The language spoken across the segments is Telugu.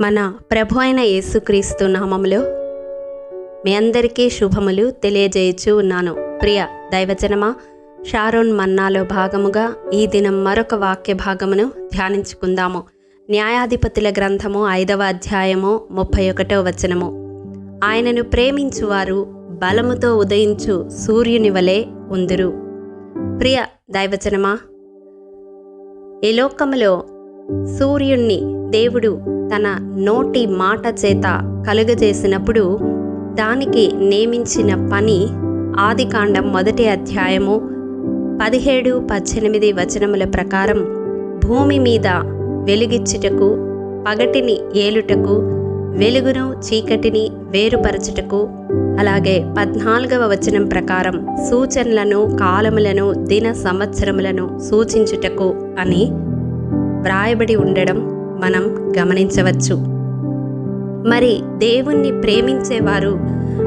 మన ప్రభు అయిన యేసుక్రీస్తు నామములో మీ అందరికీ శుభములు తెలియజేయచ్చు ఉన్నాను. ప్రియ దైవజనమా షారోన్ మన్నాలో భాగముగా ఈ దినం మరొక వాక్య భాగమును ధ్యానించుకుందాము. న్యాయాధిపతుల గ్రంథము ఐదవ అధ్యాయము ముప్పై ఒకటో వచనము. ఆయనను ప్రేమించువారు బలముతో ఉదయించు సూర్యుని వలె ఉందురు. ప్రియ దైవజనమా ఈ లోకములో సూర్యుణ్ణి దేవుడు తన నోటి మాట చేత కలుగజేసినప్పుడు దానికి నియమించిన పని ఆదికాండం మొదటి అధ్యాయము పదిహేడు పద్దెనిమిది వచనముల ప్రకారం భూమి మీద వెలుగిచ్చుటకు పగటిని ఏలుటకు వెలుగును చీకటిని వేరుపరచుటకు అలాగే పద్నాలుగవ వచనం ప్రకారం సూచనలను కాలములను దిన సంవత్సరములను సూచించుటకు అని వ్రాయబడి ఉండడం మనం గమనించవచ్చు. మరి దేవుణ్ణి ప్రేమించేవారు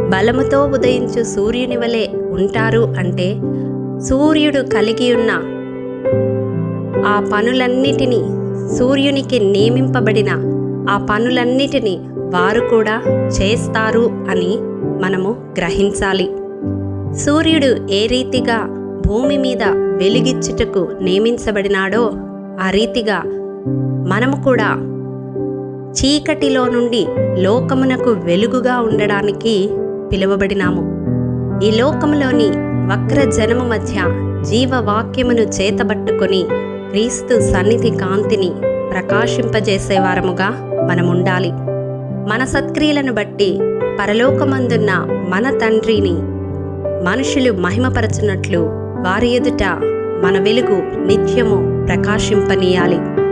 బలముతో ఉదయించు సూర్యుని వలె ఉంటారు అంటే సూర్యుడు కలిగి ఉన్న ఆ పనులన్నిటినీ సూర్యునికి నియమింపబడిన ఆ పనులన్నిటినీ వారు కూడా చేస్తారు అని మనము గ్రహించాలి. సూర్యుడు ఏ రీతిగా భూమి మీద వెలిగిచ్చుటకు నియమించబడినాడో ఆ రీతిగా మనము కూడా చీకటిలో నుండి లోకమునకు వెలుగుగా ఉండడానికి పిలువబడినాము. ఈ లోకములోని వక్ర జనము మధ్య జీవవాక్యమును చేతబట్టుకొని క్రీస్తు సన్నిధి కాంతిని ప్రకాశింపజేసేవారముగా మనముండాలి. మన సత్క్రియలను బట్టి పరలోకమందున్న మన తండ్రిని మనుషులు మహిమపరచున్నట్లు వారి ఎదుట మన వెలుగు నిత్యము ప్రకాశింపనీయాలి.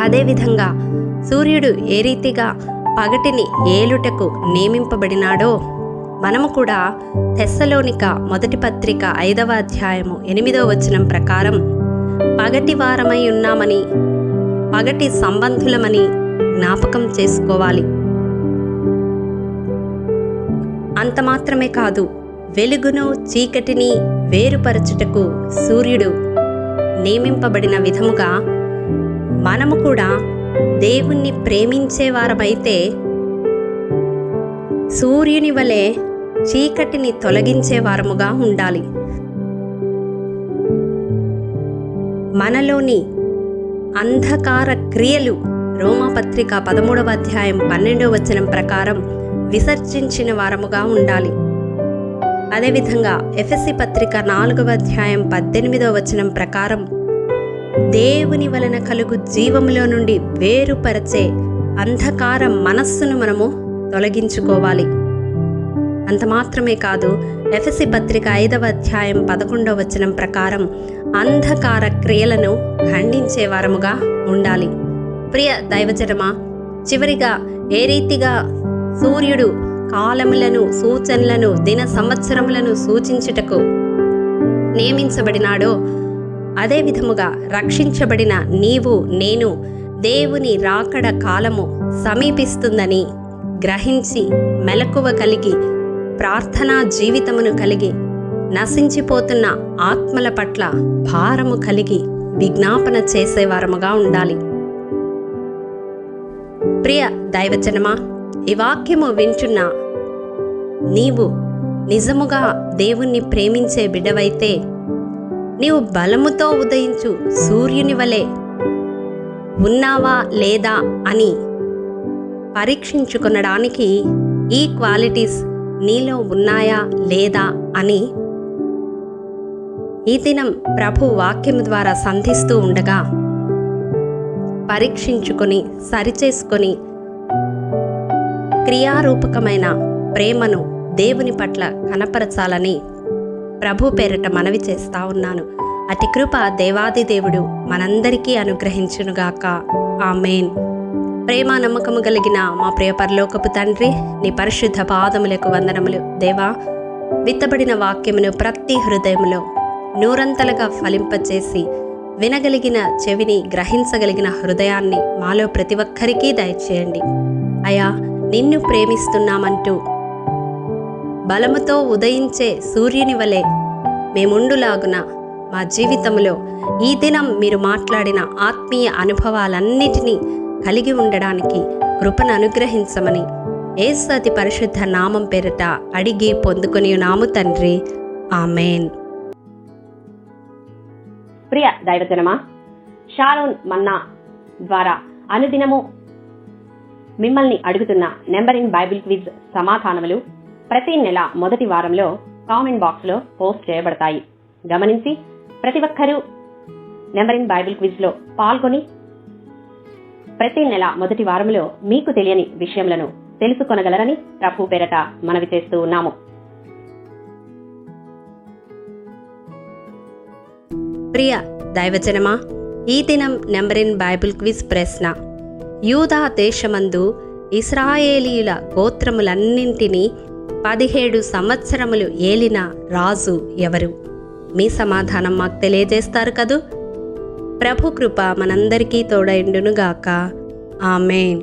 అదేవిధంగా సూర్యుడు ఏ రీతిగా పగటిని ఏలుటకు నియమింపబడినాడో మనము కూడా తెస్సలోనిక మొదటి పత్రిక ఐదవ అధ్యాయము ఎనిమిదవ వచనం ప్రకారం పగటి వారమై ఉన్నామని పగటి సంబంధులమని జ్ఞాపకం చేసుకోవాలి. అంత మాత్రమే కాదు వెలుగును చీకటిని వేరుపరచుటకు సూర్యుడు నియమింపబడిన విధముగా మనము కూడా దేవుణ్ణి ప్రేమించేవారమైతే సూర్యుని వలె చీకటిని తొలగించే వారముగా ఉండాలి. మనలోని అంధకార క్రియలు రోమపత్రిక పదమూడవ అధ్యాయం పన్నెండవ వచనం ప్రకారం విసర్జించిన వారముగా ఉండాలి. అదేవిధంగా ఎఫ్ఎస్సి పత్రిక నాలుగవ అధ్యాయం పద్దెనిమిదవ వచనం ప్రకారం దేవుని వలన కలుగు జీవములో నుండి వేరుపరచే అంధకార మనస్సును మనము తొలగించుకోవాలి. అంత మాత్రమే కాదు ఎఫ్ఎస్సి పత్రిక ఐదవ అధ్యాయం పదకొండవ వచనం ప్రకారం అంధకార క్రియలను ఖండించేవారముగా ఉండాలి. ప్రియ దైవజనమా చివరిగా ఏ రీతిగా సూర్యుడు కాలములను సూచనలను దిన సంవత్సరములను సూచించుటకు నియమించబడినాడో అదే విధముగా రక్షించబడిన నీవు నేను దేవుని రాకడ కాలము సమీపిస్తుందని గ్రహించి మెలకువ కలిగి ప్రార్థనా జీవితమును కలిగి నశించిపోతున్న ఆత్మల పట్ల భారము కలిగి విజ్ఞాపన చేసేవారముగా ఉండాలి. ప్రియ దైవజనమా ఈ వాక్యము వింటున్న నీవు నిజముగా దేవుణ్ణి ప్రేమించే బిడ్డవైతే నీవు బలముతో ఉదయించు సూర్యుని వలె ఉన్నావా లేదా అని పరీక్షించుకొనడానికి ఈ క్వాలిటీస్ నీలో ఉన్నాయా లేదా అని ఈ దినం ప్రభు వాక్యం ద్వారా సంధిస్తూ ఉండగా పరీక్షించుకొని సరిచేసుకొని క్రియారూపకమైన ప్రేమను దేవుని పట్ల కనపరచాలని ప్రభు పేరిట మనవి చేస్తా ఉన్నాను. అతి కృప దేవాది దేవుడు మనందరికీ అనుగ్రహించునుగాక. ఆమెన్. ప్రేమ నమ్మకము కలిగిన మా ప్రియ పరలోకపు తండ్రి నీ పరిశుద్ధ పాదములకు వందనములు. దేవా విత్తబడిన వాక్యమును ప్రతి హృదయములో నూరంతలుగా ఫలింపచేసి వినగలిగిన చెవిని గ్రహించగలిగిన హృదయాన్ని మాలో ప్రతి ఒక్కరికి దయచేయండి. అయా నిన్ను ప్రేమిస్తున్నామంటూ బలముతో ఉదయించే సూర్యుని వలె మేముండులాగున మా జీవితంలో ఈ దినం మీరు మాట్లాడిన ఆత్మీయ అనుభవాలన్నిటినీ కలిగి ఉండడానికి కృపను అనుగ్రహించమని ఏసతి పరిశుద్ధ నామం పేరిట అడిగి పొందుకుని నాము తండ్రి. ఆమెన్. ప్రియ దైవజనమా షారోన్ మన్నా ద్వారా అనుదినము మిమ్మల్ని అడుగుతున్న నెంబర్ ఇన్ బైబిల్ క్విజ్ సమాధానములు ప్రతి నెల మొదటి వారంలో కామెంట్ బాక్స్లో పోస్ట్ చేయబడతాయి. గమనించి ప్రతి ఒక్కరూ నెంబర్ ఇన్ బైబిల్ క్విజ్లో పాల్గొని ప్రతి నెల మొదటి వారంలో మీకు తెలియని విషయములను తెలుసుకొనగలరని ప్రభు పేరట మనవి చేస్తూ ఉన్నాము. ప్రియ దైవజనమా ఈ దినం నెంబర్ ఇన్ బైబిల్ క్విజ్ ప్రశ్న. యూదా దేశమందు ఇస్రాయేలీయుల గోత్రములన్నింటినీ పదిహేడు సంవత్సరములు ఏలిన రాజు ఎవరు? మీ సమాధానం మాకు తెలియజేస్తారు కదూ? ప్రభు కృప మనందరికీ తోడైండునుగాక. ఆమెన్.